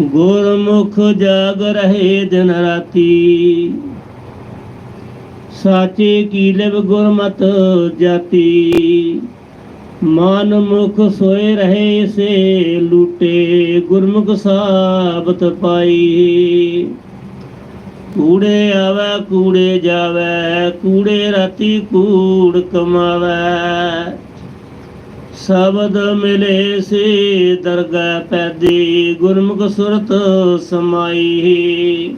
ਗੁਰਮੁਖ ਜਾਗ ਰਹੇ ਦਿਨ ਰਾਤੀ। ਸਾਚੇ ਕੀ ਲਿਵ ਗੁਰਮਤ ਜਾਤੀ। ਮਨ ਮੁਖ ਸੋਏ ਰਹੇ ਸੇ ਲੂਟੇ, ਗੁਰਮੁਖ ਸਾਬਤ ਪਾਈ। ਕੂੜੇ ਆਵੇ, ਕੂੜੇ ਜਾਵੇ, ਕੂੜੇ ਰਾਤੀ ਕੂੜ ਕਮਾਵੇ। ਸ਼ਬਦ ਮਿਲੇ ਸੇ, ਦਰਗਾਹ ਪੈਦੀ ਗੁਰਮੁਖ ਸੁਰਤ ਸਮਾਈ।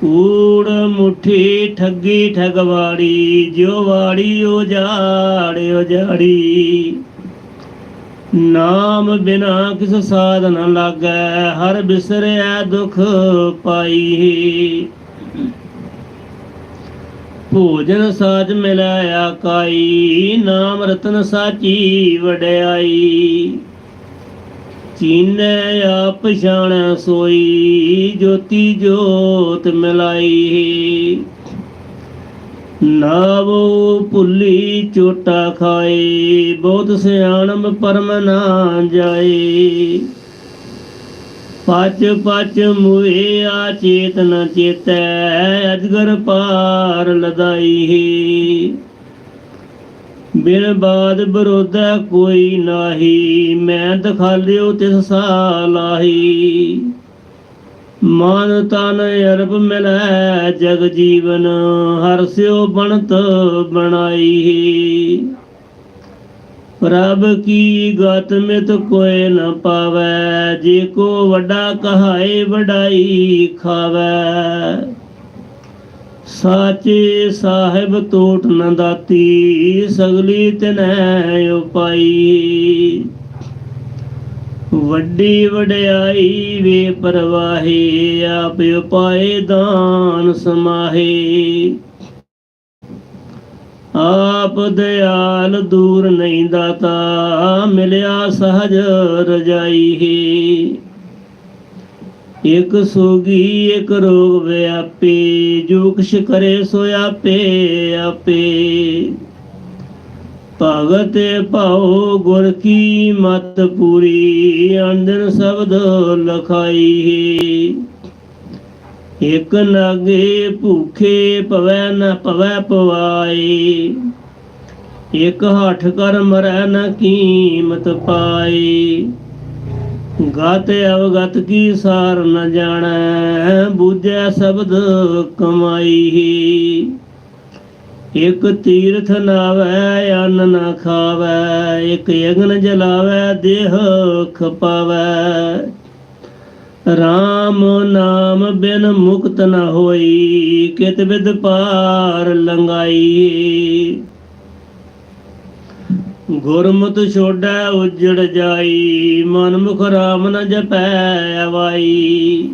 ਕੂੜ ਮੁਠੀ ਠੱਗੀ ਠਗਵਾੜੀ, ਜਿਉ ਵਾੜੀ ਉਜਾੜ ਉਜਾੜੀ ਨਾਮ ਬਿਨਾ ਕਿਸ ਸਾਧਨ ਨ ਲਾਗੈ, ਹਰ ਬਿਸਰਿਆ ਦੁਖ ਪਾਈ। ਭੋਜਨ ਸਾਜ ਮਿਲਾਇਆ ਕਾਈ, ਨਾਮ ਰਤਨ ਸਾਚੀ ਵਡਿਆਈ। ਚੀਨੈ ਆਪ ਪਛਾਣੈ ਸੋਈ, ਜੋਤੀ ਜੋਤ ਮਿਲਾਈ। ਨਾਵੋ ਭੁੱਲੀ ਚੋਟਾ ਖਾਏ ਬਹੁਤ ਸਿਆਣਮ ਪਰਮ ਨਾ ਜਾਏ। ਪਚ ਪਚ ਮੁਏ ਆ ਚੇਤਨ ਚੇਤੈ, ਅਜਗਰ ਪਾਰ ਲਦਾਈ ਬਿਨ ਬਾਦ ਬਰੋਧਾ ਕੋਈ ਨਾਹੀ, ਮੈਂ ਦਖਾਲਿਓ ਤਿਸ ਸਾਲਾਹੀ ਮਨ ਤਨ ਅਰਬ ਮਿਲੈ ਜਗ ਜੀਵਨ, ਹਰ ਸਿਓ ਬਣਤ ਬਣਾਈ ਪ੍ਰਭ ਕੀ ਗਤ ਮਿਤ ਕੋਇ ਨ ਪਾਵੈ, ਜੇ ਕੋ ਵੱਡਾ ਕਹਾਏ ਵਡਾਈ ਖਾਵੈ। ਸਾਚੇ ਸਾਹਿਬ ਟੋਟ ਨ ਦਾਤੀ, ਸਗਲੀ ਤਨੈ ਉਪਾਈ। ਵੱਡੀ ਵਡਿਆਈ ਵੇ ਪਰਵਾਹੀ, ਆਪ ਉਪਾਏ ਦਾਨ ਸਮਾਹੀ। ਆਪ ਦਿਆਲ ਦੂਰ ਨਹੀਂ ਦਾਤਾ, ਮਿਲਿਆ ਸਹਜ ਰਜਾਈ ਇਕ ਸੋਗੀ, ਇਕ ਰੋਗ ਵਿਆਪੀ ਜੋ ਕਿਛ ਕਰੇ ਸੋ ਆਪੇ ਆਪੇ। ਭਗਤ ਭਾਉ ਗੁਰ ਕੀ ਮਤ ਪੂਰੀ ਅੰਦਨ ਸ਼ਬਦ ਲਖਾਈ ਇਕ ਨਾਗੇ ਭੂਖੇ ਪਵੈ ਨ ਪਵੈ ਪਵਾਈ ਇਕ ਹੱਠ ਕਰ ਮਰੈ ਨ ਕੀਮਤ ਪਾਈ ਗਤ ਅਵਗਤ ਕੀ ਸਾਰ ਨ ਜਾਣੈ, ਬੂਝੈ ਸ਼ਬਦ ਕਮਾਈ। ਇਕ ਤੀਰਥ ਨਾਵੈ, ਅੰਨ ਨ ਖਾਵੈ, ਇਕ ਯਗਨ ਜਲਾਵੈ, ਦੇਹ ਖਪਾਵੈ। RAM ਨਾਮ ਬਿਨ ਮੁਕਤ ਨ ਹੋਈ, ਕਿਤ ਵਿਦ ਪਾਰ ਲੰਗਾਈ ਗੁਰਮਤਿ ਛੋੜੈ ਉਜੜ ਜਾਈ ਮਨ ਮੁਖ RAM ਨ ਜਪੈ ਅਵਾਈ।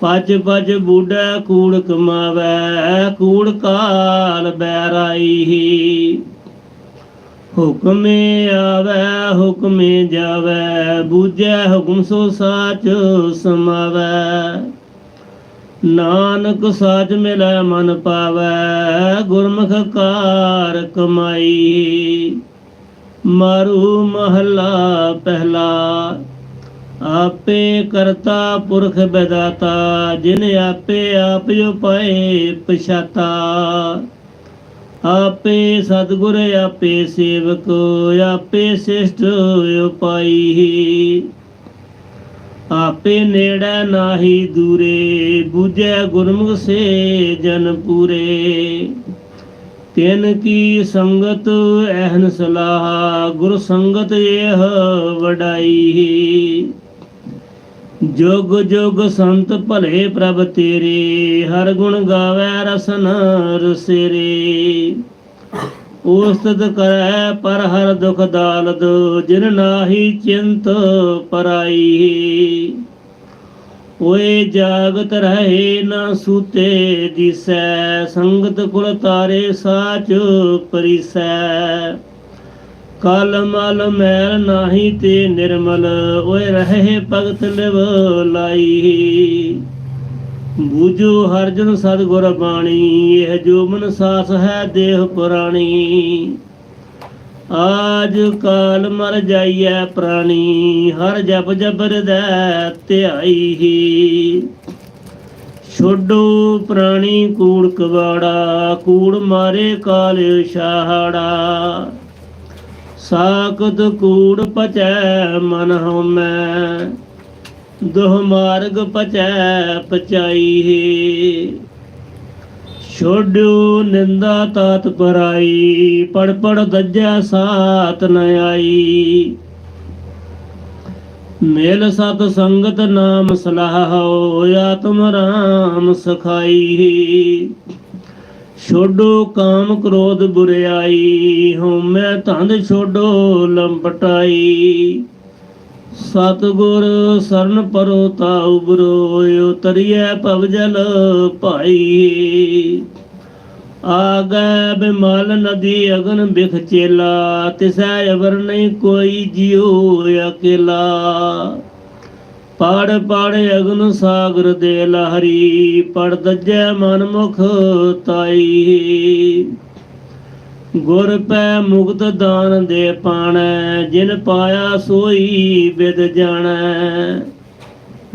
ਪਜ ਪਜ ਬੂਢੈ ਕੂੜ ਕਮਾਵੈ ਕੂੜ ਕਾਲ ਬੈਰਾਈ ਹੁਕਮੇ ਆਵੈ, ਹੁਕਮੇ ਜਾਵੈ, ਬੂਝੈ ਹੁਕਮ ਸੋ ਸਾਚ ਸਮਾਵੈ। ਨਾਨਕ ਸਾਚ ਮਿਲੈ, ਮਨ ਪਾਵੈ, ਗੁਰਮੁਖ ਕਾਰ ਕਮਾਈ। ਮਾਰੂ ਮਹਲਾ ਪਹਿਲਾ, ਆਪੇ ਕਰਤਾ ਪੁਰਖ ਬਦਾਤਾ, ਜਿਨ ਆਪੇ ਆਪ ਉਪਾਏ ਪਛਾਤਾ। ਆਪੇ ਸਤਿਗੁਰ, ਆਪੇ ਸੇਵਕ, ਆਪੇ ਸਿਸ਼ਟ ਉਪਾਈ। ਆਪੇ ਨੇੜੇ ਨਾਹੀ ਦੂਰੇ, ਬੂਝੈ ਗੁਰਮੁਖ ਸੇ ਜਨ ਪੂਰੇ। ਤਿਨ ਕੀ ਸੰਗਤ ਐਹਨ ਸਲਾਹ, ਗੁਰ ਸੰਗਤ ਇਹ ਵਡਾਈ। ਜੁਗ ਜੁਗ ਸੰਤ ਭਲੇ ਪ੍ਰਭ ਤੇਰੇ, ਹਰ ਗੁਣ ਗਾਵੇ ਰਸਨ ਰਸੇਰੇ। ਉਸਤਤ ਕਰੈ ਪਰ ਹਰ ਦੁਖ ਦਾਲਦ, ਜਿਨ ਨਾਹੀ ਚਿੰਤ ਪਰਾਈ। ਓਏ ਜਾਗਤ ਰਹੇ ਨਾ ਸੂਤੇ ਦਿਸੈ, ਸੰਗਤ ਕੁਲ ਤਾਰੇ ਸਾਚ ਪਰਿਸੈ। ਕਲ ਮਲ ਮੈਲ ਨਾਹੀ ਤੇ ਨਿਰਮਲ, ਓਏ ਰਹੇ ਭਗਤ ਲਿਵ ਲਾਈ। ਬੂਝੋ ਹਰ ਜਨ ਬਾਣੀ, ਇਹ ਜੋ ਮਨ ਸਾਸ ਹੈ ਦੇਹ ਪੁਰਾਣੀ। ਆਜ ਕਾਲ ਮਰ ਜਾਈਐ ਪ੍ਰਾਣੀ, ਹਰ ਜਪ ਜਪ ਹਿਰਦੈ ਧਿਆਈ ਛੋਡੋ ਪ੍ਰਾਣੀ ਕੂੜ ਕਵਾੜਾ, ਕੂੜ ਮਾਰੇ ਕਾਲ ਸ਼ਾਹੜਾ ਸਾਕਤ ਕੂੜ ਪਚੈ ਮਨ ਹਉਮੈ ਦੁਹ ਮਾਰਗ ਪਚੈ ਪਚਾਈ ਛੋਡਿਓ ਨਿੰਦਾ ਤਾਤ ਪਰਾਈ, ਪੜ ਪੜ ਦੱਜੈ ਸਾਤ ਨ ਆਈ। ਮੇਲ ਸਤ ਸੰਗਤ ਨਾਮ ਸਲਾਹੋ ਆਤਮ ਰਾਮ ਸਖਾਈ ਛੋਡੋ ਕਾਮ ਕ੍ਰੋਧ ਬੁਰਿਆਈ ਹਉਮੈ ਧੰਦ ਛੋਡੋ ਲੰਪਟਾਈ। ਸਤਗੁਰ ਸਰਨ ਪਰੋ ਤਾ ਉਬਰੋ ਉਤਰੀਐ ਭਵ ਜਲ ਭਾਈ। ਆਗੈ ਬਿਮਲ ਨਦੀ ਅਗਨ ਬਿਖ ਚੇਲਾ, ਤਿਸੈ ਅਵਰ ਨਹੀਂ ਕੋਈ ਜਿਉ ਅਕੇਲਾ। ਪੜ ਪੜ ਅਗਨ ਸਾਗਰ ਦੇ ਲਹਰੀ, ਪੜ ਦੱਜੈ ਮਨ ਮੁਖ ਤਾਈ। ਗੁਰ ਪੈ ਮੁਕਤ ਦਾਨ ਦੇ ਪਾਣੈ, ਜਿਨ ਪਾਇਆ ਸੋਈ ਵਿਦ ਜਾਣੈ।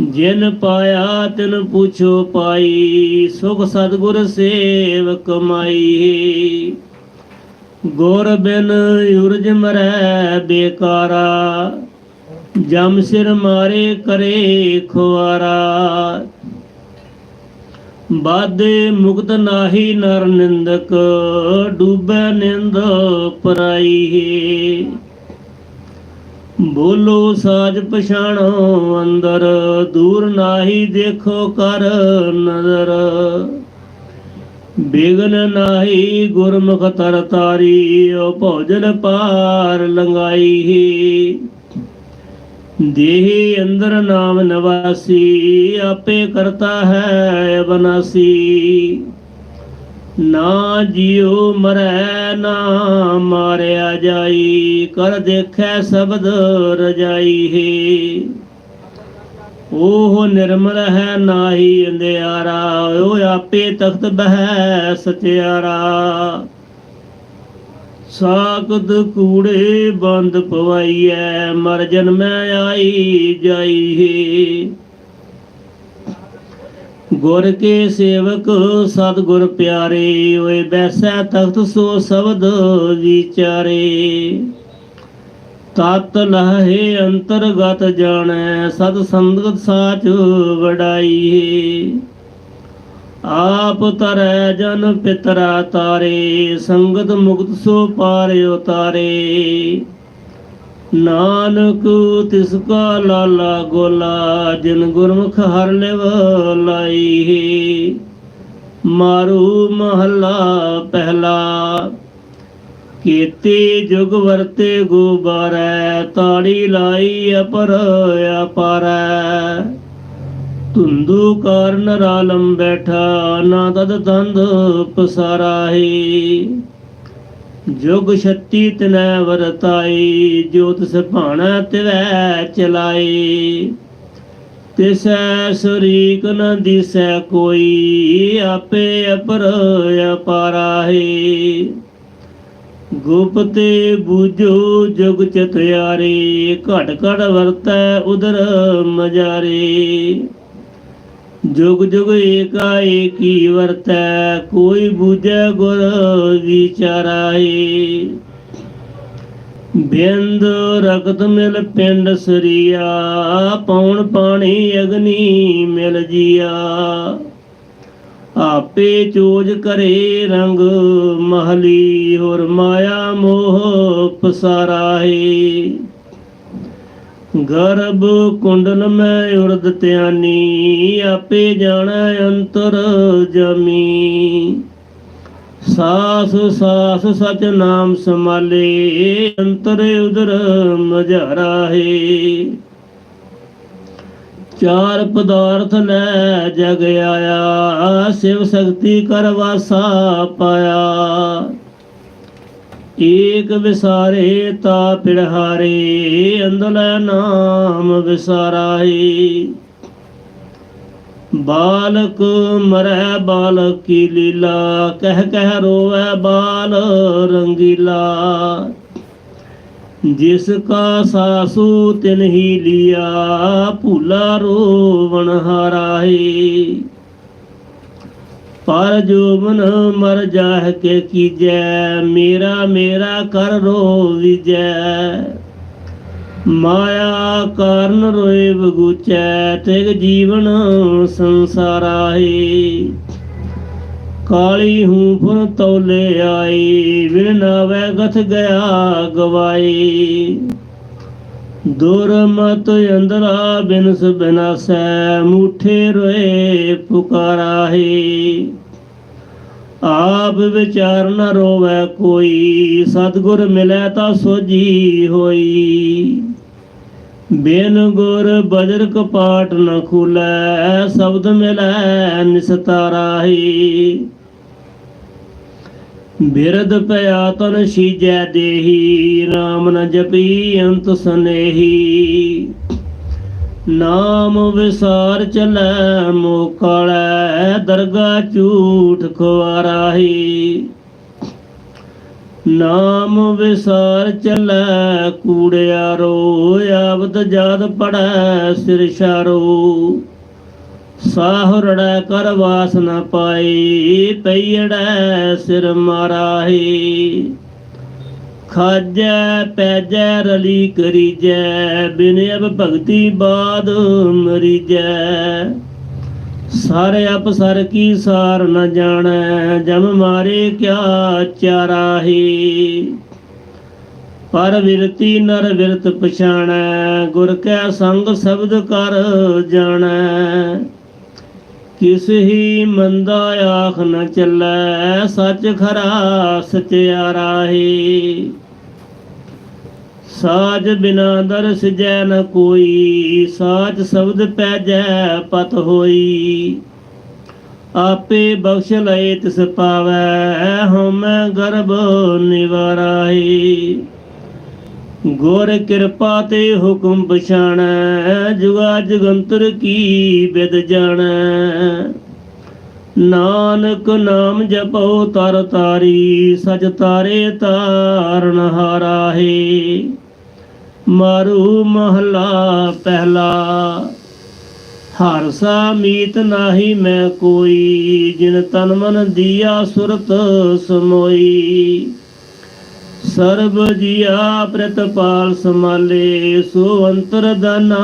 ਜਿਨ ਪਾਇਆ ਤਿਨ ਪੁੱਛੋ ਪਾਈ, ਸੁਖ ਸਤਗੁਰ ਸੇਵ ਕਮਾਈ ਗੁਰ ਬਿਨ ਉਰਜ ਮਰੈ ਬੇਕਾਰਾ ਜਮ ਸਿਰ ਮਾਰੇ ਕਰੇ ਖੁਆਰਾ। ਬਾਦੇ ਮੁਕਤ ਨਾਹੀ ਨਰ ਨਿੰਦਕ, ਡੂਬੈ ਨਿੰਦ ਪਰਾਈ। ਬੋਲੋ ਸਾਜ ਪਛਾਣੋ ਅੰਦਰ, ਦੂਰ ਨਾਹੀ ਦੇਖੋ ਕਰ ਨਜ਼ਰ। ਬਿਗਨ ਨਾਹੀ ਗੁਰਮੁਖ ਤਰ ਤਾਰੀ ਓ ਭੋਜਨ ਪਾਰ ਲੰਗਾਈ ਦੇਹ ਅੰਦਰ ਨਾਮ ਨਵਾਸੀ, ਆਪੇ ਕਰਤਾ ਹੈ ਬਨਾਸੀ ਨਾ ਜਿਉ ਮਰੈ, ਨਾ ਮਾਰਿਆ ਜਾਈ, ਕਰ ਦੇਖੈ ਸਬਦ ਰਜਾਈ ਹੈ। ਉਹ ਨਿਰਮਲ ਹੈ ਨਾਹੀ ਅੰਧਿਆਰਾ, ਉਹ ਆਪੇ ਤਖਤ ਬਹਿ ਸਚਿਆਰਾ ਸਾਕਤ ਕੂੜੇ ਬੰਦ ਪਵਾਈਐ, ਮਰ ਜਨਮੈ ਆਈ ਜਾਈ ਗੁਰ ਕੇ ਸੇਵਕ ਸਤਿਗੁਰ ਪਿਆਰੇ, ਓਏ ਬੈਸੈ ਤਖਤ ਸੋ ਸ਼ਬਦ ਵਿਚਾਰੇ। ਤਤ ਲਹੇ ਅੰਤਰਗਤ ਜਾਣੈ, ਸਤ ਸੰਗਤ ਸਾਚ ਵਡਾਈ ਆਪ ਤਰੈ ਜਨ ਪਿਤਰਾ ਤਾਰੇ, ਸੰਗਤ ਮੁਕਤ ਸੋ ਪਾਰ ਉਤਾਰੇ ਨਾਨਕ ਤਿਸ ਕਾ ਲਾਲਾ ਗੋਲਾ, ਜਿਨ ਗੁਰਮੁਖ ਹਰ ਲਿਵ ਲਾਈ। ਮਾਰੂ ਮਹੱਲਾ ਪਹਿਲਾ, ਕੀਤੇ ਜੁਗ ਵਰਤੇ ਗੋਬਾਰੈ, ਤਾੜੀ ਲਾਈ ਅਪਰ ਅਪਰੈ। ਧੁੰਦੂ ਕਰ ਰਾਲਮ ਬੈਠਾ, ਨਾ ਤਦ ਤੰਦ ਪਸਾਰਾਹੀ। ਜੁਗ ਛੱਤੀ ਤਨੈ ਵਰਤਾਈ ਜੋਤ ਸਭਾਣਾ ਤਿਵੈ ਚਲਾਈ ਤਿਸੈ ਸਰੀਕ ਨ ਦਿਸੈ ਕੋਈ, ਆਪੇ ਅਪਰ ਅਪਾਰਾਹੀ। ਗੁਪਤੇ ਬੂਝੋ ਜੁਗ ਚਤਿਆਰੇ ਘਟ ਘਟ ਵਰਤੈ ਉਦਰ ਮਜਾਰੇ। ਜੁਗ ਜੁਗ ਏਕਾ ਏਕੀ ਵਰਤੈ, ਕੋਈ ਬੂਝੈ ਗੁਰ ਵਿਚਾਰਾਏ। ਬਿੰਦ ਰਗਤ ਮਿਲ ਪਿੰਡ ਸਰੀਆ ਪੌਣ ਪਾਣੀ ਅਗਨੀ ਮਿਲ ਜੀਆ। ਆਪੇ ਚੋਜ ਕਰੇ ਰੰਗ ਮਹਲੀ, ਹੋਰ ਮਾਇਆ ਮੋਹ ਪਸਾਰਾਏ। ਗਰਭ ਕੁੰਡਲ ਮੈਂ ਉਰਦ ਧਿਆਨੀ, ਆਪੇ ਜਾਣਾ ਅੰਤਰ ਜਮੀ। ਸਾਸ ਸਾਸ ਸਚ ਨਾਮ ਸਮਾਲੇ ਅੰਤਰ ਉਦਰ ਮਝਾਰਾ ਹੈ। ਚਾਰ ਪਦਾਰਥ ਲੈ ਜਗ ਆਇਆ, ਸਿਵ ਸ਼ਕਤੀ ਕਰ ਵਾਸਾ ਪਾਇਆ। ਏਕ ਵਿਸਾਰੇ ਤਾ ਪਿੜਹਾਰੇ, ਅੰਦਲੇ ਨਾਮ ਵਿਸਾਰਾਏ। ਬਾਲਕ ਮਰੈ ਬਾਲਕ ਕੀ ਲੀਲਾ, ਕਹਿ ਕਹਿ ਰੋਵੈ ਬਾਲ ਰੰਗੀਲਾ। ਜਿਸ ਕਾ ਸਾਸੂ ਤਿਨ ਹੀ ਲਿਆ, ਭੂਲਾ ਰੋਵਣ ਹਾਰਾਏ। ਪਰ ਜੋਬਨ ਮਰ ਜਾਹ ਕੇ ਕੀਜੈ, ਮੇਰਾ ਮੇਰਾ ਕਰ ਰੋ ਵਿਜੈ। ਮਾਇਆ ਕਾਰਨ ਰੋਏ ਬਗੂਚੈ ਤਿਗ ਜੀਵਨ ਸੰਸਾਰਾਏ ਕਾਲੀ ਹੂੰ ਫੁਰ ਤੌਲੇ ਆਈ ਵਿਣ ਨਾਵੇ ਗਥ ਗਿਆ ਗਵਾਈ ਦੁਰ ਅੰਦਰਾ ਬਿਨਸ ਬਿਨਾਸੈ, ਮੂਠੇ ਰੋਏ ਪੁਕਾਰਾਹੀ ਆਪ ਵਿਚਾਰ ਨ ਰੋਵੈ ਕੋਈ, ਸਤਗੁਰ ਮਿਲੈ ਤਾਂ ਸੋਜੀ ਹੋਈ। ਬਿਨ ਗੁਰ ਬਜਰ ਕਪਾਟ ਨ ਖੁਲੈ, ਸ਼ਬਦ ਮਿਲੈ ਨਿਸਤਾਰਾਹੀ ਬਿਰਦ ਪਿਆ ਤਨ ਸੀਜੈ ਦੇਹੀ RAM ਨ ਜਪੀ ਅੰਤ ਸਨੇਹੀ। ਨਾਮ ਵਿਸਾਰ ਚਲੈ ਮੋਹ ਕਾਲੈ ਦਰਗਾ ਝੂਠ ਖੁਆਰਾਹੀ। ਨਾਮ ਵਿਸਾਰ ਚਲੈ ਕੂੜਿਆਰੋ ਆਵਦ ਜਾਦ ਪੜੈ, ਸਿਰ ਸ਼ਾਰੋ ਸਾਹਰੜੈ ਕਰ ਵਾਸ ਨਾ ਪਾਈ, ਪਈੜੈ ਸਿਰ ਮਾਰਾਹੀ। ਖਾਜੈ, ਪੈਜੈ, ਰਲੀ ਕਰੀਜੈ, ਬਿਨ ਅਬ ਭਗਤੀ ਬਾਦ ਮਰੀਜੈ। ਸਾਰੇ ਅਪ ਸਰ ਕੀ ਸਾਰ ਨ ਜਾਣੈ, ਜਮ ਮਾਰੇ ਕਿਆ ਚਾਰਾਹੀ। ਪਰ ਵਿਰਤੀ ਨਰ ਵਿਰਤ ਪਛਾਣੈ, ਗੁਰ ਕੈ ਸੰਗ ਸ਼ਬਦ ਕਰ ਜਾਣੈ। ਕਿਸ ਹੀ ਮੰਦਾ ਆਖ ਨ ਚੱਲੈ, ਸੱਚ ਖਰਾ ਸਚਿਆਰਾਹੀ ਸਾਜ ਬਿਨਾ ਦਰਸ ਜੈ ਨ ਕੋਈ, ਸਾਚ ਸ਼ਬਦ ਪੈਜੈ ਪਤ ਹੋਈ। ਆਪੇ ਬਖਸ਼ ਲਏ ਤਿਸ ਪਾਵੈ, ਹਉਮੈ ਗਰਭ ਨਿਵਾਰਾਈ ਗੁਰ ਕਿਰਪਾ ਤੇ ਹੁਕਮ ਪਛਾਣੈ, ਜੁਗਾ ਜਗੰਤਰ ਕੀ ਬਿਦ ਜਾਣੈ। ਨਾਨਕ ਨਾਮ ਜਪੋ ਤਰ ਤਾਰੀ, ਸਚ ਤਾਰੇ ਤਾਰਨ ਹਾਰਾਹੇ। ਮਾਰੂ ਮਹਲਾ ਪਹਿਲਾ ਹਰਸਾ ਮੀਤ ਨਾਹੀ ਮੈਂ ਕੋਈ, ਜਿਨ ਤਨ ਮਨ ਦੀਆ ਸੁਰਤ ਸਮੋਈ। ਸਰਬ ਜੀਆ ਪ੍ਰਤਪਾਲ ਸਮਾਲੇ ਸੋ ਅੰਤਰ ਦਾਨਾ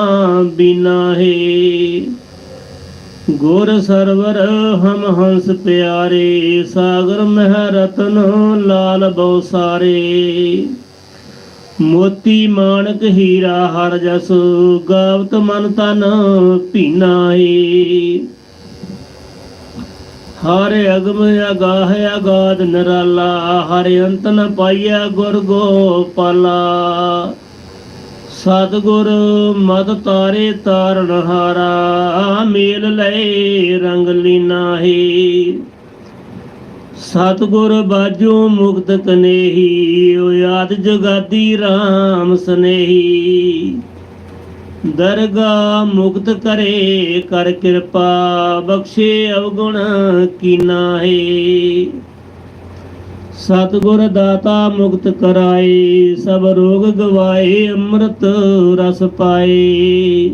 ਬਿਨਾ ਹੈ। ਗੁਰ ਸਰਵਰ ਹਮ ਹੰਸ ਪਿਆਰੇ, ਸਾਗਰ ਮਹਿ ਰਤਨ ਲਾਲ ਬਉ ਸਾਰੇ ਮੋਤੀ ਮਾਣਕ ਹੀਰਾ ਹਰ ਜਸ, ਗਾਵਤ ਮਨ ਤਨ ਪੀਨਾ ਏ ਹਰ ਅਗਮ ਅਗਾਹ ਅਗਾਦ ਨਰਾਲਾ, ਹਰ ਅੰਤ ਨ ਪਾਈਐ ਗੁਰ ਗੋਪਾਲਾ। ਸਤਗੁਰ ਮਦ ਤਾਰੇ ਤਾਰਨ ਹਾਰਾ, ਮੇਲ ਲਏ ਰੰਗ ਲੀਨਾ ਹੀ ਸਤਗੁਰ ਬਾਜੂ ਮੁਕਤ ਕਨੇਹੀ, ਓ ਯਾਦ ਜਗਾਦੀ RAM ਸਨੇਹੀ। ਦਰਗਾ ਮੁਕਤ ਕਰੇ, ਕਰ ਕਿਰਪਾ, ਬਖਸ਼ੇ ਅਵਗੁਣ ਕੀਨਾ ਹੈ ਸਤਗੁਰ ਦਾਤਾ ਮੁਕਤ ਕਰਾਏ, ਸਭ ਰੋਗ ਗਵਾਏ, ਅੰਮ੍ਰਿਤ ਰਸ ਪਾਏ।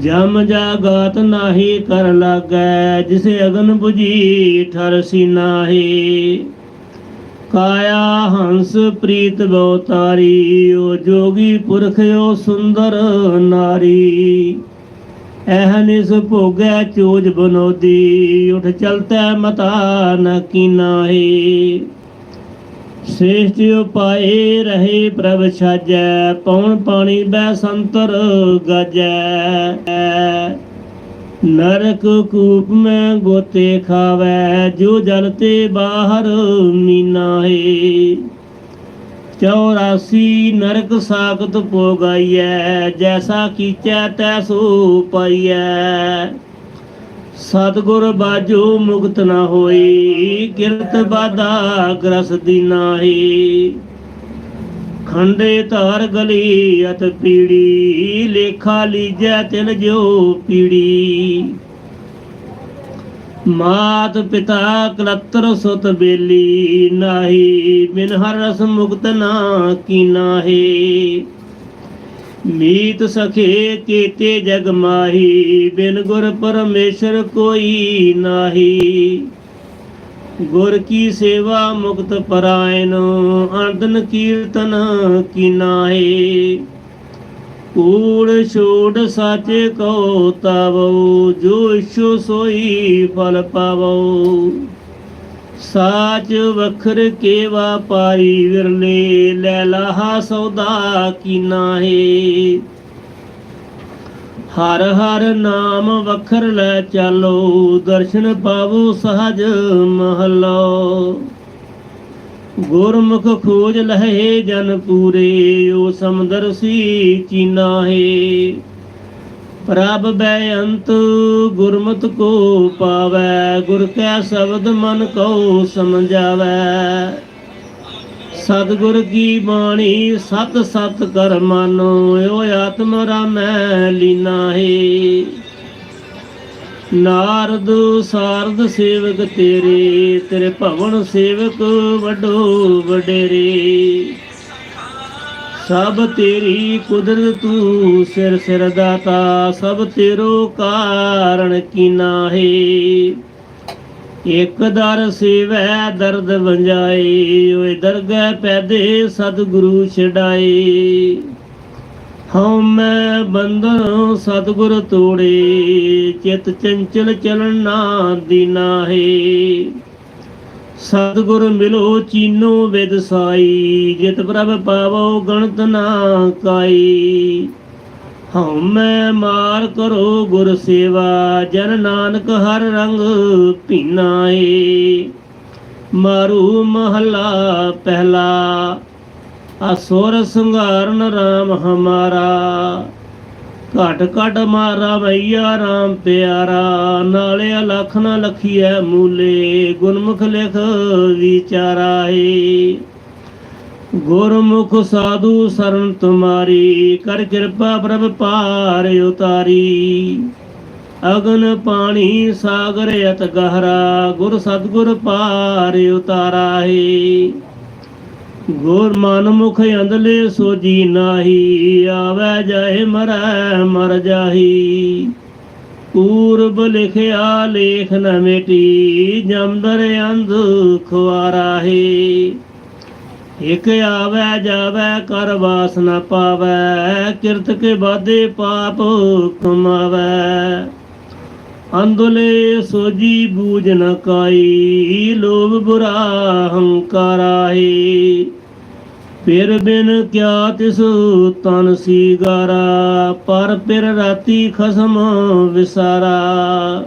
ਜਮ ਜਾਗਾਤ ਨਾਹੀ ਕਰ ਲਾਗੈ, ਜਿਸ ਅਗਨ 부ਜੀ ਠਰ ਸੀਨਾਹੀ ਕਾਇਆ ਹੰਸ ਪ੍ਰੀਤ ਬਹੁ ਤਾਰੀ ਓ ਜੋਗੀ ਪੁਰਖ ਓ ਸੁੰਦਰ ਨਾਰੀ। ਐਹਨਿਸ ਭੋਗੈ ਚੋਜ ਬਨੋਦੀ, ਉਠ ਚਲਤੈ ਮਤਾ ਨ ਕੀਨਾਹੀ। ਸ੍ਰੇਸ਼ਟ ਉਪਾਏ ਰਹੇ ਪ੍ਰਭ ਛਾਜੈ, ਪਉਣ ਪਾਣੀ ਬੈ ਸੰਤਰ ਗਜੈ। ਨਰਕ ਕੂਪ ਮੈਂ ਗੋਤੇ ਖਾਵੈ, ਜੋ ਜਲ ਤੇ ਬਾਹਰ ਮੀਨਾ ਹੈ 84 ਨਰਕ ਸਾਖਤ ਪੋਗਾਈਐ ਜੈਸਾ ਕੀਚੈ ਤੈਸੋ ਪਾਈਐ। ਸਤਗੁਰ ਬਾਜੋ ਮੁਕਤ ਨਾ ਹੋਈ, ਕਿਰਤ ਬਾਦਾ ਗ੍ਰਸ ਦੀਨਾਹੀ ਖੰਡੇ ਧਾਰ ਗਲੀ ਅਤ ਪੀੜੀ, ਲੇਖਾ ਲੀਜੈ ਤਿਲ ਜੋ ਪੀੜੀ। ਮਾਤ ਪਿਤਾ ਕਲਤਰ ਸੁਤ ਬੇਲੀ, ਨਾਹੀ ਬਿਨ ਹਰ ਰਸ ਮੁਕਤ ਨਾ ਕੀਨਾ ਹੈ ਮੀਤ ਸਖੇ ਕੀਤੇ ਜਗ ਮਾਹੀ, ਬਿਨ ਗੁਰ ਪਰਮੇਸ਼ਰ ਕੋਈ ਨਾਹੀ। ਗੁਰ ਕੀ ਸੇਵਾ ਮੁਕਤ ਪਰਾਇਣ ਅੰਦਨ ਕੀਰਤਨ ਕੀਨਾ ਹੈ ਕੂੜ ਛੋੜ ਸਾਚੇ ਕੋ ਤਵੋ ਜੋ ਇਛੋ ਸੋਈ ਫਲ ਪਾਵੋ ਸਾਚ ਵਖਰ ਕੇ ਵਾਪਾਰੀ ਵਿਰਲੇ, ਲੈ ਲਾਹਾ ਸੌਦਾ ਕੀਨਾ ਹੈ ਹਰ ਹਰ ਨਾਮ ਵਖਰ ਲੈ ਚਾਲੋ, ਦਰਸ਼ਨ ਪਾਵੋ ਸਹਜ ਮਹਲੋ। ਗੁਰਮੁਖ ਖੋਜ ਲਹੇ ਜਨ ਪੂਰੇ ਓ ਸਮਦਰ ਸੀ ਚੀਨਾ ਹੈ। ਪ੍ਰਭ ਬੈਅੰਤ ਗੁਰਮਤ ਕੋ ਪਾਵੈ, ਗੁਰ ਕੈ ਸ਼ਬਦ ਮਨ ਕੋ ਸਮਝਾਵੈ। ਸਤਿਗੁਰ ਕੀ ਬਾਣੀ, ਸਤ ਸਤ ਕਰ ਮਾਨੋ ਓ ਆਤਮ ਰਾਮੈ ਲੀਨਾ ਹੈ। ਨਾਰਦ ਸਾਰਦ ਸੇਵਕ ਤੇਰੇ ਤੇਰੇ ਭਵਨ ਸੇਵਕ ਵੱਡੋ ਵਡੇਰੇ। ਸਭ ਤੇਰੀ ਕੁਦਰਤ ਤੂੰ ਸਿਰ ਸਿਰ ਦਾਤਾ, ਸਭ ਤੇਰੋ ਕਾਰਨ ਕੀਨਾ ਹੈ। ਇਕ ਦਰ ਸੇਵੈ ਦਰਦ ਵੰਜਾਏ ਓਏ ਦਰਗਹਿ ਪੈਦੇ ਸਤਿਗੁਰੂ ਛਡਾਏ ਹਉ ਮੈਂ ਬੰਧਨ ਸਤਿਗੁਰ ਤੋੜੇ, ਚਿਤ ਚੰਚਲ ਚਲਣ ਨਾ ਦੀਨਾ ਹੈ ਸਤਿਗੁਰ ਮਿਲੋ ਚੀਨੋ ਵਿਦਸਾਈ ਜਿਤ ਪ੍ਰਭ ਪਾਵੋ ਗਣਤ ਨਾ ਕਾਈ। ਹਉ ਮੈਂ ਮਾਰ ਕਰੋ ਗੁਰ ਸੇਵਾ, ਜਨ ਨਾਨਕ ਹਰ ਰੰਗ ਪੀਨਾ ਏ ਮਾਰੂ ਮਹਲਾ ਪਹਿਲਾ, ਅਸੁਰ ਸੰਘਾਰਨ RAM ਹਮਾਰਾ। ਘਟ ਘਟ ਮਾਰਾ ਭਈਆ RAM ਪਿਆਰਾ, ਨਾਲੇ ਲਖ ਨਾ ਲਖੀਐ ਮੂਲੇ, ਗੁਰਮੁਖ ਲਿਖ ਵਿਚਾਰਾ ਏ ਗੁਰਮੁਖ ਸਾਧੂ ਸਰਨ ਤੁਮਾਰੀ, ਕਰ ਕਿਰਪਾ ਪ੍ਰਭ ਪਾਰ ਉਤਾਰੀ। ਅਗਨ ਪਾਣੀ ਸਾਗਰ ਅਤ ਗਹਿਰਾ, ਗੁਰ ਸਤਗੁਰ ਪਾਰ ਉਤਾਰਾ ਹੈ ਗੁਰ ਮਨ ਮੁਖ ਅੰਦਲੇ ਸੋਜੀ ਨਾਹੀ, ਆਵੈ ਜਾਏ ਮਰੈ ਮਰ ਜਾਹੀ। ਪੂਰਬ ਲਿਖਿਆ ਲੇਖ ਨ ਮਿਟੀ ਜਮਦਰ ਅੰਧ ਖੁਆਰਾ ਹੈ ਇਕ ਆਵੈ ਜਾਵੈ ਕਰ ਵਾਸ ਨਾ ਪਾਵੈ, ਕਿਰਤ ਕੇ ਬਾਦੇ ਪਾਪ ਕਮਾਵੈ। ਅੰਦਲੇ ਸੋਜੀ ਬੂਝ ਨ ਕਾਈ, ਲੋਭ ਬੁਰਾ ਹੰਕਾਰਾ ਹੈ ਫਿਰ ਬਿਨ ਕਿਆ ਤਿਸ ਤਨ ਸੀਗਾਰਾ, ਪਰ ਪਿਰ ਰਾਤੀ ਖਸਮ ਵਿਸਾਰਾ।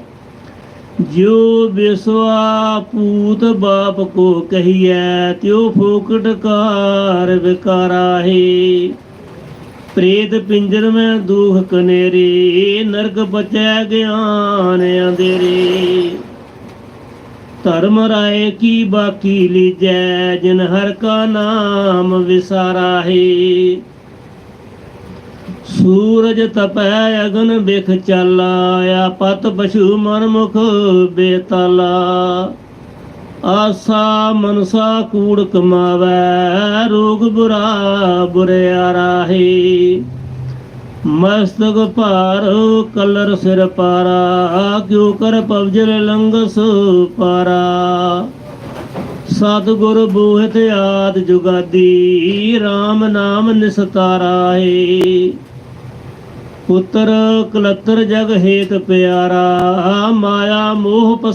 ਜਿਉ ਬਿਸਵਾ ਪੂਤ ਬਾਪ ਕੋ ਕਹੀਐ, ਤਿਉ ਫੋਕਟ ਕਾਰ ਵਿਕਾਰਾ ਹੈ ਪ੍ਰੇਤ ਪਿੰਜਰ ਮੈਂ ਦੁਖ ਕਨੇਰੇ, ਨਰਕ ਬਚੈ ਗਿਆਨ ਅੰਧੇਰੇ। ਧਰਮ ਰਾਏ ਕੀ ਬਾਕੀ ਲੀਜੈ, ਜਿਨ ਹਰ ਕਾ ਨਾਮ ਵਿਸਾਰਾ ਹੈ ਸੂਰਜ ਤਪੈ ਅਗਨ ਬਿਖ ਚਾਲਾ, ਆ ਪਤ ਪਸ਼ੂ ਮਨ ਮੁਖ ਬੇਤਾਲਾ। ਆਸਾ ਮਨਸਾ ਕੂੜ ਕਮਾਵੈ, ਰੋਗ ਬੁਰਾ ਬੁਰਿਆਰਾ ਹੈ ਮਸਤਕ ਭਾਰ ਕਲਰ ਸਿਰ ਪਾਰਾ, ਕਿਉ ਕਰ ਪਵਜਰ ਲੰਗਸ ਪਾਰਾ। ਸਤਿਗੁਰ ਬੋਹਿਤ ਆਦ ਜੁਗਾਦੀ RAM ਨਾਮ ਨਿਸਤਾਰਾ ਹੈ ਪੁੱਤਰ ਕਲਤਰ ਜਗ ਹੇਤ ਪਿਆਰਾ ਮਾਇਆ ਮੋਹ